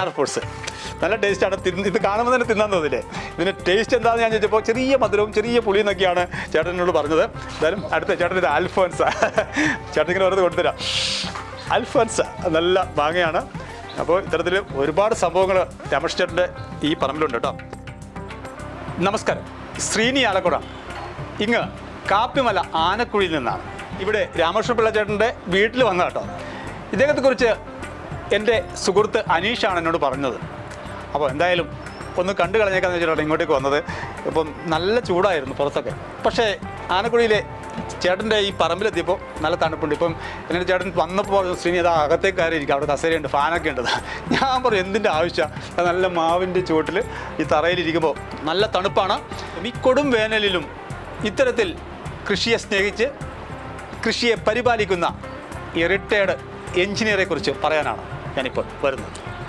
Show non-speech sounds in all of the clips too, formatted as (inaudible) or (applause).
Star fruits നല്ല ടേസ്റ്റാണ്. ഇത് കാണുമ്പോൾ തന്നെ തിന്നാൻ തോന്നില്ലേ? ഇതിന് ടേസ്റ്റ് എന്താണെന്ന് ഞാൻ ചോദിച്ചപ്പോൾ ചെറിയ മധുരവും ചെറിയ പുളിയും എന്നൊക്കെയാണ് ചേട്ടൻ എന്നോട് പറഞ്ഞത്. എന്തായാലും അടുത്ത ചേട്ടൻ ഇത് അൽഫോൻസ. ചേട്ടൻ ഇങ്ങനെ വെറുതെ കൊടുത്തരാം അൽഫോൻസ. നല്ല മാങ്ങയാണ്. അപ്പോൾ ഇത്തരത്തിൽ ഒരുപാട് സംഭവങ്ങൾ രമേഷ് ചേട്ടന്റെ ഈ പറമ്പിലുണ്ട് കേട്ടോ. നമസ്കാരം. ശ്രീനി ആലക്കുട. ഇങ്ങ് കാപ്പിമല ആനക്കുഴിയിൽ നിന്നാണ്. ഇവിടെ രാമകൃഷ്ണ പിള്ള ചേട്ടന്റെ വീട്ടിൽ വന്ന കേട്ടോ. ഇദ്ദേഹത്തെക്കുറിച്ച് എന്റെ സുഹൃത്ത് അനീഷാണ് എന്നോട് പറഞ്ഞത്. അപ്പോൾ എന്തായാലും ഒന്ന് കണ്ടു കളഞ്ഞേക്കാന്ന് വെച്ചിട്ടാണ് ഇങ്ങോട്ടേക്ക് വന്നത്. ഇപ്പം നല്ല ചൂടായിരുന്നു പുറത്തൊക്കെ. പക്ഷേ ആനക്കുഴിയിലെ ചേട്ടന്റെ ഈ പറമ്പിലെത്തിയപ്പോൾ നല്ല തണുപ്പുണ്ട്. ഇപ്പം എന്നിട്ട് ചേട്ടൻ വന്നപ്പോൾ ശ്രീനി അത് അകത്തേക്ക് കയറിയിരിക്കും അവിടെ കസേരയുണ്ട് ഫാനൊക്കെ ഉണ്ട്. ഞാൻ പറയും എന്തിന്റെ ആവശ്യമാണ് നല്ല മാവിന്റെ ചുവട്ടിൽ ഈ തറയിലിരിക്കുമ്പോൾ നല്ല തണുപ്പാണ്. ഈ കൊടും വേനലിലും ഇത്തരത്തിൽ കൃഷിയെ സ്നേഹിച്ച് കൃഷിയെ പരിപാലിക്കുന്ന ഈ റിട്ടയർഡ് എഞ്ചിനീയറെ കുറിച്ച് പറയാനാണ്. ഞാനിപ്പോൾ വരുന്നത്.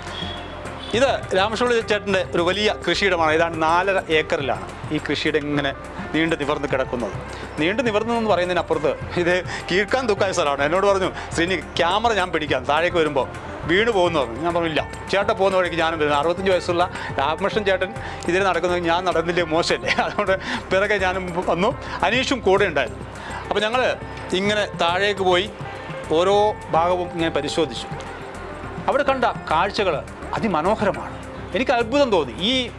ഇത് രാമകൃഷ്ണ ചേട്ടന്റെ ഒരു വലിയ കൃഷിയിടമാണ്. ഏതാണ്ട് നാലര ഏക്കറിലാണ് ഈ കൃഷിയിടം ഇങ്ങനെ നീണ്ടു നിവർന്ന് കിടക്കുന്നത്. നീണ്ടു നിവർന്നു എന്ന് പറയുന്നതിനപ്പുറത്ത് ഇത് കീഴ്ക്കാൻ തുക്കായ സ്ഥലമാണ്. എന്നോട് പറഞ്ഞു ശ്രീനി ക്യാമറ ഞാൻ പിടിക്കാം. താഴേക്ക് വരുമ്പോൾ വീണ് പോകുന്നു പറഞ്ഞു. ഞാൻ പറഞ്ഞില്ല ചേട്ടൻ പോകുന്ന വഴിക്ക് ഞാനും വരുന്നു. അറുപത്തഞ്ച് വയസ്സുള്ള രാമകൃഷ്ണൻ ചേട്ടൻ ഇതിൽ നടക്കുന്നത് ഞാൻ നടന്നില്ലേ മോശമല്ലേ? (laughs) അതുകൊണ്ട് പിറകെ ഞാനും വന്നു. അനീഷും കൂടെ ഉണ്ടായിരുന്നു. അപ്പോൾ ഞങ്ങൾ ഇങ്ങനെ താഴേക്ക് പോയി ഓരോ ഭാഗവും ഇങ്ങനെ പരിശോധിച്ചു. അവിടെ കണ്ട കാഴ്ചകൾ അതിമനോഹരമാണ്. എനിക്ക് അത്ഭുതം തോന്നി. ഈ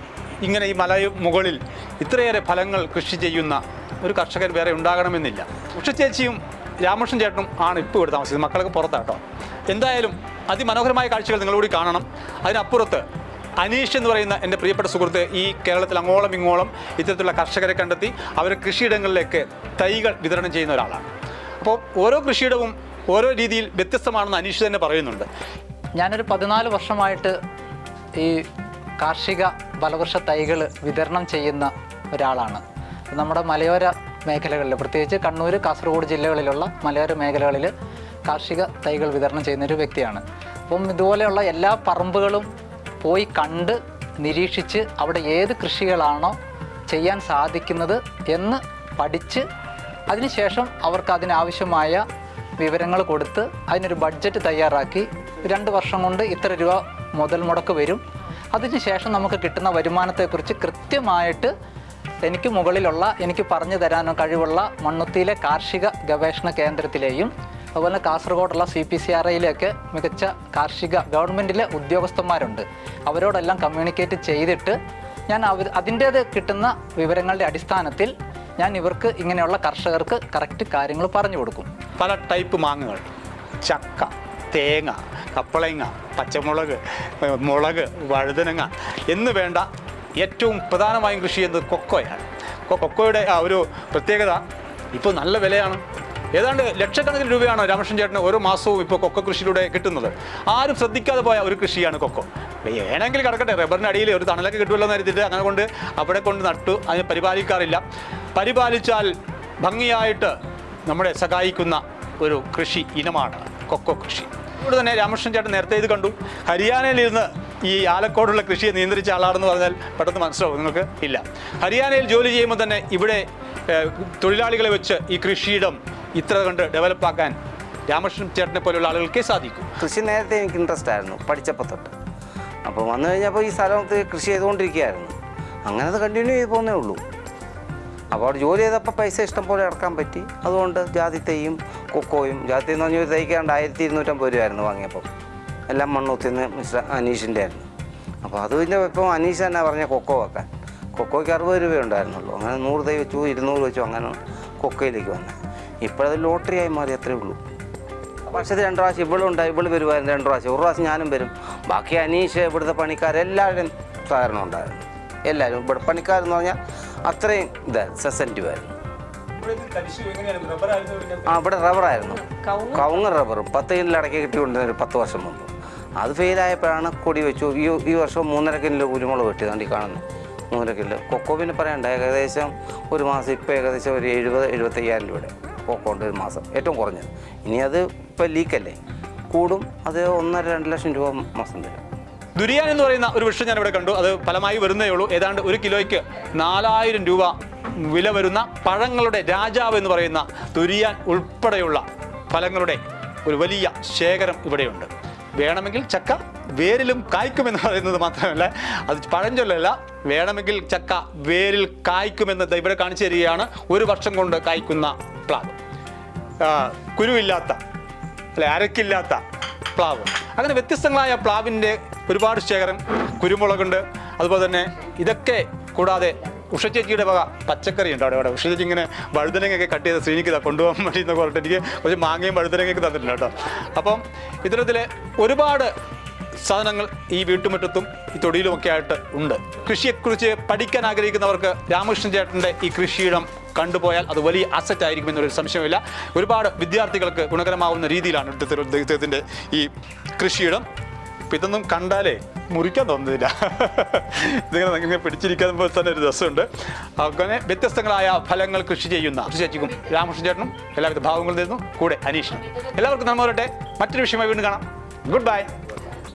ഇങ്ങനെ ഈ മല മുകളിൽ ഇത്രയേറെ ഫലങ്ങൾ കൃഷി ചെയ്യുന്ന ഒരു കർഷകൻ വേറെ ഉണ്ടാകണമെന്നില്ല. ഉഷ ചേച്ചിയും രാമകൃഷ്ണൻ ചേട്ടനും ആണ് ഇപ്പോൾ ഇവിടെ താമസിക്കുന്നത്. മക്കളൊക്കെ പുറത്താട്ടോ. എന്തായാലും അതിമനോഹരമായ കാഴ്ചകൾ നിങ്ങളോട് കാണണം. അതിനപ്പുറത്ത് അനീഷ് എന്ന് പറയുന്ന എന്റെ പ്രിയപ്പെട്ട സുഹൃത്ത് ഈ കേരളത്തിൽ അങ്ങോളം ഇങ്ങോളം ഇത്തരത്തിലുള്ള കർഷകരെ കണ്ടെത്തി അവരെ കൃഷിയിടങ്ങളിലേക്ക് തൈകൾ വിതരണം ചെയ്യുന്ന ഒരാളാണ്. അപ്പോൾ ഓരോ കൃഷിയിടവും ഓരോ രീതിയിൽ വ്യത്യസ്തമാണെന്ന് അനീഷ് തന്നെ പറയുന്നുണ്ട്. ഞാനൊരു പതിനാല് വർഷമായിട്ട് ഈ കാർഷിക ഫലവൃക്ഷ തൈകൾ വിതരണം ചെയ്യുന്ന ഒരാളാണ്. നമ്മുടെ മലയോര മേഖലകളിൽ പ്രത്യേകിച്ച് കണ്ണൂർ കാസർഗോഡ് ജില്ലകളിലുള്ള മലയോര മേഖലകളിൽ കാർഷിക തൈകൾ വിതരണം ചെയ്യുന്ന ഒരു വ്യക്തിയാണ്. അപ്പം ഇതുപോലെയുള്ള എല്ലാ പറമ്പുകളും പോയി കണ്ട് നിരീക്ഷിച്ച് അവിടെ ഏത് കൃഷികളാണോ ചെയ്യാൻ സാധിക്കുന്നത് എന്ന് പഠിച്ച് അതിനുശേഷം അവർക്ക് അതിനാവശ്യമായ വിവരങ്ങൾ കൊടുത്ത് അതിനൊരു ബഡ്ജറ്റ് തയ്യാറാക്കി രണ്ട് വർഷം കൊണ്ട് ഇത്ര രൂപ മുതൽ മുടക്ക് വരും. അതിനുശേഷം നമുക്ക് കിട്ടുന്ന വരുമാനത്തെക്കുറിച്ച് കൃത്യമായിട്ട് എനിക്ക് മുകളിലുള്ള എനിക്ക് പറഞ്ഞു തരാനോ കഴിവുള്ള മണ്ണുത്തിയിലെ കാർഷിക ഗവേഷണ കേന്ദ്രത്തിലെയും അതുപോലെ കാസർഗോഡുള്ള സി പി സി ആർ ഐയിലെയൊക്കെ മികച്ച കാർഷിക ഗവൺമെന്റിലെ ഉദ്യോഗസ്ഥന്മാരുണ്ട്. അവരോടെല്ലാം കമ്മ്യൂണിക്കേറ്റ് ചെയ്തിട്ട് ഞാൻ അവർ അതിന്റേത് കിട്ടുന്ന വിവരങ്ങളുടെ അടിസ്ഥാനത്തിൽ ഞാൻ ഇവർക്ക് ഇങ്ങനെയുള്ള കർഷകർക്ക് കറക്റ്റ് കാര്യങ്ങൾ പറഞ്ഞു കൊടുക്കും. പല ടൈപ്പ് മാങ്ങകൾ. ചക്ക തേങ്ങ കപ്പളങ്ങ പച്ചമുളക് മുളക് വഴുതനങ്ങ എന്ന് വേണ്ട ഏറ്റവും പ്രധാനമായും കൃഷി ചെയ്യുന്നത് കൊക്കോയാണ്. കൊക്കോയുടെ ആ ഒരു പ്രത്യേകത ഇപ്പോൾ നല്ല വിലയാണ്. ഏതാണ്ട് ലക്ഷക്കണക്കിന് രൂപയാണ് രാമകൃഷ്ണൻ ചേട്ടന് ഓരോ മാസവും ഇപ്പോൾ കൊക്കോ കൃഷിയിലൂടെ കിട്ടുന്നത്. ആരും ശ്രദ്ധിക്കാതെ പോയ ഒരു കൃഷിയാണ് കൊക്കോ. വേണമെങ്കിൽ കിടക്കട്ടെ റബ്ബറിന്റെ അടിയിൽ ഒരു തണലൊക്കെ കിട്ടുമല്ലോ എന്ന് കരുതിയിട്ട് അങ്ങനെ കൊണ്ട് അവിടെ കൊണ്ട് നട്ടു അതിനെ പരിപാലിക്കാറില്ല. പരിപാലിച്ചാൽ ഭംഗിയായിട്ട് നമ്മളെ സഹായിക്കുന്ന ഒരു കൃഷി ഇനമാണ് കൊക്കോ കൃഷി. അതുകൊണ്ട് തന്നെ രാമകൃഷ്ണൻ ചേട്ടൻ നേരത്തെ ഇത് കണ്ടു. ഹരിയാനയിലിരുന്ന് ഈ ആലക്കോടുള്ള കൃഷിയെ നിയന്ത്രിച്ച ആളാണെന്ന് പറഞ്ഞാൽ പെട്ടെന്ന് മനസ്സിലാവും നിങ്ങൾക്ക് ഇല്ല. ഹരിയാനയിൽ ജോലി ചെയ്യുമ്പോൾ തന്നെ ഇവിടെ തൊഴിലാളികളെ വെച്ച് ഈ കൃഷിയിടം ഇത്ര കണ്ട് ഡെവലപ്പാക്കാൻ രാമകൃഷ്ണൻ ചേട്ടനെ പോലുള്ള ആളുകൾക്കേ സാധിക്കും. കൃഷി നേരത്തെ എനിക്ക് ഇൻട്രസ്റ്റ് ആയിരുന്നു പഠിച്ചപ്പോൾ തൊട്ട്. അപ്പോൾ വന്നു കഴിഞ്ഞപ്പോൾ ഈ സ്ഥലത്ത് കൃഷി ചെയ്തുകൊണ്ടിരിക്കുകയായിരുന്നു. അങ്ങനെ അത് കണ്ടിന്യൂ ചെയ്ത് പോകുന്നേ ഉള്ളൂ. അപ്പോൾ അവിടെ ജോലി ചെയ്തപ്പോൾ പൈസ ഇഷ്ടം പോലെ ഇറക്കാൻ പറ്റി. അതുകൊണ്ട് ജാതി തൈയും കൊക്കോയും ജാതി എന്ന് പറഞ്ഞ ഒരു തൈക്കാണ്ട് ആയിരത്തി ഇരുന്നൂറ്റമ്പത് രൂപയായിരുന്നു വാങ്ങിയപ്പോൾ എല്ലാം മണ്ണൂത്തിന്ന് മിസ്റ്റർ അനീഷിന്റെ ആയിരുന്നു. അപ്പോൾ അത് പിന്നെ ഇപ്പം അനീഷ് തന്നെ പറഞ്ഞ കൊക്കോ വെക്കാൻ. കൊക്കോയ്ക്ക് അറുപത് രൂപ ഉണ്ടായിരുന്നുള്ളൂ. അങ്ങനെ നൂറ് തൈ വെച്ചു ഇരുന്നൂറ് വെച്ചു അങ്ങനെ കൊക്കോയിലേക്ക് വന്നത് ഇപ്പോഴത് ലോട്ടറി ആയി മാറി അത്രേ ഉള്ളൂ. വർഷത്തിൽ രണ്ട് പ്രാവശ്യം ഇവളും ഉണ്ടായി ഇവൾ വരുമായിരുന്നു രണ്ട് പ്രാവശ്യം. ഒരു പ്രാവശ്യം ഞാനും വരും. ബാക്കി അനീഷ് ഇവിടുത്തെ പണിക്കാരെല്ലാവരും സഹകരണം ഉണ്ടായിരുന്നു. എല്ലാവരും ഇവിടെ പണിക്കാരെന്ന് പറഞ്ഞാൽ അത്രയും ഇതായിരുന്നു സെസന്റീവായിരുന്നു ആ ഇവിടെ റബ്ബറായിരുന്നു കവുങ്ങ്. റബ്ബറും പത്ത് കിലോ കിട്ടിക്കൊണ്ടിരുന്ന ഒരു പത്ത് വർഷം മുമ്പ്. അത് ഫെയിലായപ്പോഴാണ് കൊടി വെച്ചു. ഈ ഈ വർഷം മൂന്നര കിലോ കുരുമുളക് വെട്ടി. കണ്ടി കാണുന്നു. മൂന്നര കിലോ. കൊക്കോ പിന്നെ പറയണ്ട. ഏകദേശം ഒരു മാസം ഇപ്പോൾ ഏകദേശം ഒരു എഴുപത് എഴുപത്തയ്യായിരം രൂപയുടെ. കൊക്കോ ഉണ്ട് ഒരു മാസം. ഏറ്റവും കുറഞ്ഞത്. ഇനി അത് ഇപ്പോൾ ലീക്കല്ലേ? കൂടും അത് ഒന്നര രണ്ട് ലക്ഷം രൂപ മാസം തരും ദുരിയാൻ എന്ന് പറയുന്ന ഒരു വൃക്ഷം ഞാൻ ഇവിടെ കണ്ടു. അത് ഫലമായി വരുന്നേ ഉള്ളൂ. ഏതാണ്ട് ഒരു കിലോയ്ക്ക് നാലായിരം രൂപ വില വരുന്ന പഴങ്ങളുടെ രാജാവ് എന്ന് പറയുന്ന ദുരിയാൻ ഉൾപ്പെടെയുള്ള ഫലങ്ങളുടെ ഒരു വലിയ ശേഖരം ഇവിടെയുണ്ട്. വേണമെങ്കിൽ ചക്ക വേരിലും കായ്ക്കുമെന്ന് പറയുന്നത് മാത്രമല്ല അത് പഴഞ്ചൊല്ലല്ല വേണമെങ്കിൽ ചക്ക വേരിൽ കായ്ക്കുമെന്ന് ഇവിടെ കാണിച്ചു തരികയാണ്. ഒരു വർഷം കൊണ്ട് കായ്ക്കുന്ന പ്ലാവ്. കുരുവില്ലാത്ത അല്ലെ അരക്കില്ലാത്ത പ്ലാവ്. അങ്ങനെ വ്യത്യസ്തങ്ങളായ പ്ലാവിന്റെ ഒരുപാട് ശേഖരം കുരുമുളകുണ്ട്. അതുപോലെ തന്നെ ഇതൊക്കെ കൂടാതെ ഉഷചേച്ചിയുടെ വക പച്ചക്കറി ഉണ്ട് അവിടെ അവിടെ. ഉഷചേച്ചി ഇങ്ങനെ വഴുതനങ്ങയൊക്കെ കട്ട് ചെയ്ത് ശ്രീനിക്ക് കൊണ്ടുപോകാൻ വേണ്ടി എന്നൊക്കെ പറഞ്ഞിട്ട് എനിക്ക് കുറച്ച് മാങ്ങയും വഴുതനങ്ങയൊക്കെ തന്നിട്ടുണ്ട് കേട്ടോ. അപ്പം ഇത്തരത്തിൽ ഒരുപാട് സാധനങ്ങൾ ഈ വീട്ടുമുറ്റത്തും ഈ തൊടിയിലുമൊക്കെ ആയിട്ട് ഉണ്ട്. കൃഷിയെക്കുറിച്ച് പഠിക്കാൻ ആഗ്രഹിക്കുന്നവർക്ക് രാമകൃഷ്ണൻ ചേട്ടന്റെ ഈ കൃഷിയിടം കണ്ടുപോയാൽ അത് വലിയ അസറ്റ് ആയിരിക്കും എന്നൊരു സംശയമില്ല ഒരുപാട് വിദ്യാർത്ഥികൾക്ക് ഗുണകരമാവുന്ന രീതിയിലാണ് ഇദ്ദേഹത്തിന്റെ ഈ കൃഷിയിടം. ഇതൊന്നും കണ്ടാലേ മുറിക്കാൻ തോന്നുന്നില്ല. ഇതിങ്ങനെ ഇങ്ങനെ പിടിച്ചിരിക്കുമ്പോൾ തന്നെ ഒരു രസമുണ്ട്. അങ്ങനെ വ്യത്യസ്തങ്ങളായ ഫലങ്ങൾ കൃഷി ചെയ്യുന്ന ചേച്ചിക്കും രാമകൃഷ്ണൻ ചേട്ടനും എല്ലാവിധ ഭാവങ്ങളും തരുന്നു. കൂടെ അനീഷിനും. എല്ലാവർക്കും നമ്മൾ വരട്ടെ. മറ്റൊരു വിഷയമായി വീണ്ടും കാണാം. Good bye